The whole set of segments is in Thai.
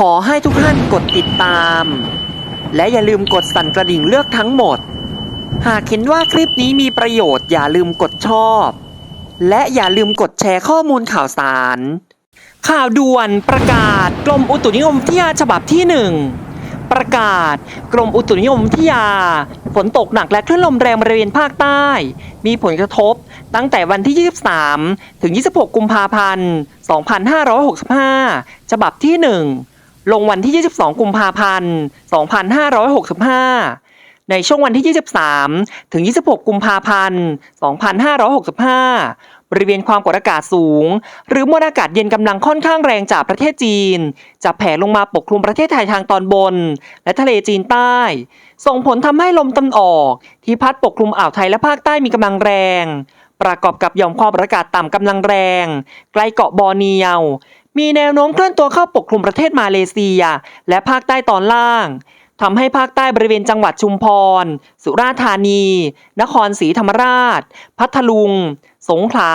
ขอให้ทุกท่านกดติดตาม และอย่าลืมกดสั่นกระดิ่งเลือกทั้งหมด หากเห็นว่าคลิปนี้มีประโยชน์อย่าลืมกดชอบ และอย่าลืมกดแชร์ข้อมูลข่าวสาร ข่าวด่วนประกาศกรมอุตุนิยมวิทยาฉบับที่หนึ่งประกาศ กรมอุตุนิยมวิทยา ฝนตกหนักและคลื่นลมแรงบริเวณภาคใต้ มีผลกระทบตั้งแต่วันที่ 23 ถึง 26 กุมภาพันธ์ 2565 ฉบับที่ 1 ลงวันที่ 22 กุมภาพันธ์ 2565 ในช่วงวันที่ 23 ถึง 26 กุมภาพันธ์ 2565 บริเวณความกดอากาศสูง หรือมวลอากาศเย็นกำลังค่อนข้างแรงจากประเทศจีน จะแผ่ลงมาปกคลุมประเทศไทยทางตอนบน และทะเลจีนใต้ ส่งผลทำให้ลมตะวันออก ที่พัดปกคลุมอ่าวไทยและภาคใต้มีกำลังแรง ประกอบกับหย่อมความกดอากาศต่ำกำลังแรง ใกล้เกาะบอร์เนียว มีแนวโน้มเคลื่อนตัวเข้าปกคลุมประเทศมาเลเซีย และภาคใต้ตอนล่างทำให้ภาคใต้บริเวณจังหวัดชุมพร สุราษฎร์ธานี นครศรีธรรมราช พัทลุง สงขลา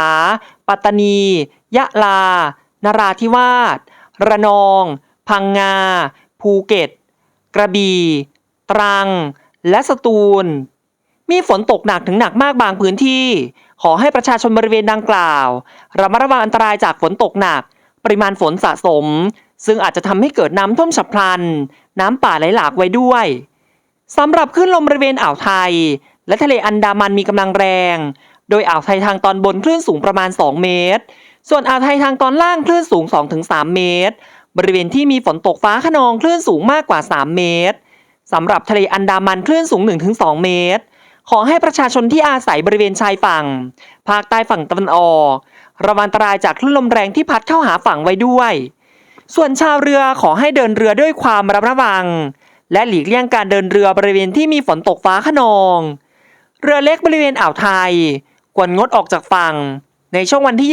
ปัตตานี ยะลา นราธิวาส ระนอง พังงา ภูเก็ต กระบี่ ตรัง และสตูล มีฝนตกหนักถึงหนักมากบางพื้นที่ ขอให้ประชาชนบริเวณดังกล่าว ระมัดระวังอันตรายจากฝนตกหนัก ปริมาณฝนสะสม ซึ่งอาจจะทำให้เกิดน้ำท่วมฉับพลัน น้ำป่าไหลหลากไว้ด้วยสำหรับคลื่นลมบริเวณอ่าวไทย และทะเลอันดามันมีกำลังแรง โดยอ่าวไทยทางตอนบนคลื่นสูงประมาณ 2 เมตร ส่วนอ่าวไทยทางตอนล่างคลื่นสูง 2-3 เมตร บริเวณที่มีฝนตกฟ้าขนองคลื่นสูงมากกว่า 3 เมตรสำหรับทะเลอันดามันคลื่นสูง 1-2 เมตร ขอให้ประชาชนที่อาศัยบริเวณชายฝั่ง ภาคใต้ฝั่งตะวันออก ระวังอันตรายจากคลื่นลมแรงที่พัดเข้าหาฝั่งไว้ด้วย ส่วนชาวเรือขอให้เดินเรือด้วยความระมัดระวัง และหลีกเลี่ยงการเดินเรือบริเวณที่มีฝนตกฟ้าขนอง เรือเล็กบริเวณอ่าวไทยควรงดออกจากฝั่ง ในช่วงวันที่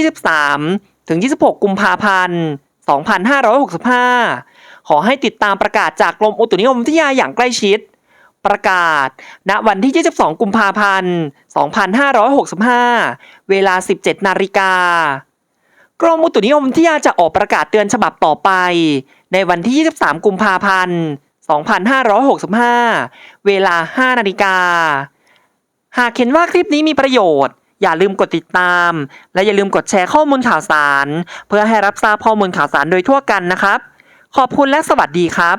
23 ถึง 26 กุมภาพันธ์ 2565 ขอให้ติดตามประกาศจากกรมอุตุนิยมวิทยาอย่างใกล้ชิด ประกาศ ณวันที่ 22 กุมภาพันธ์ 2565 เวลา 17 นาฬิกากรมอุตุนิยมวิทยาจะออกประกาศเตือนฉบับต่อไป ในวันที่ 23 กุมภาพันธ์ 2565 เวลา 5 นาฬิกา หากเห็นว่าคลิปนี้มีประโยชน์ อย่าลืมกดติดตาม และอย่าลืมกดแชร์ข้อมูลข่าวสาร เพื่อให้รับทราบข้อมูลข่าวสารโดยทั่วกันนะครับ ขอบคุณและสวัสดีครับ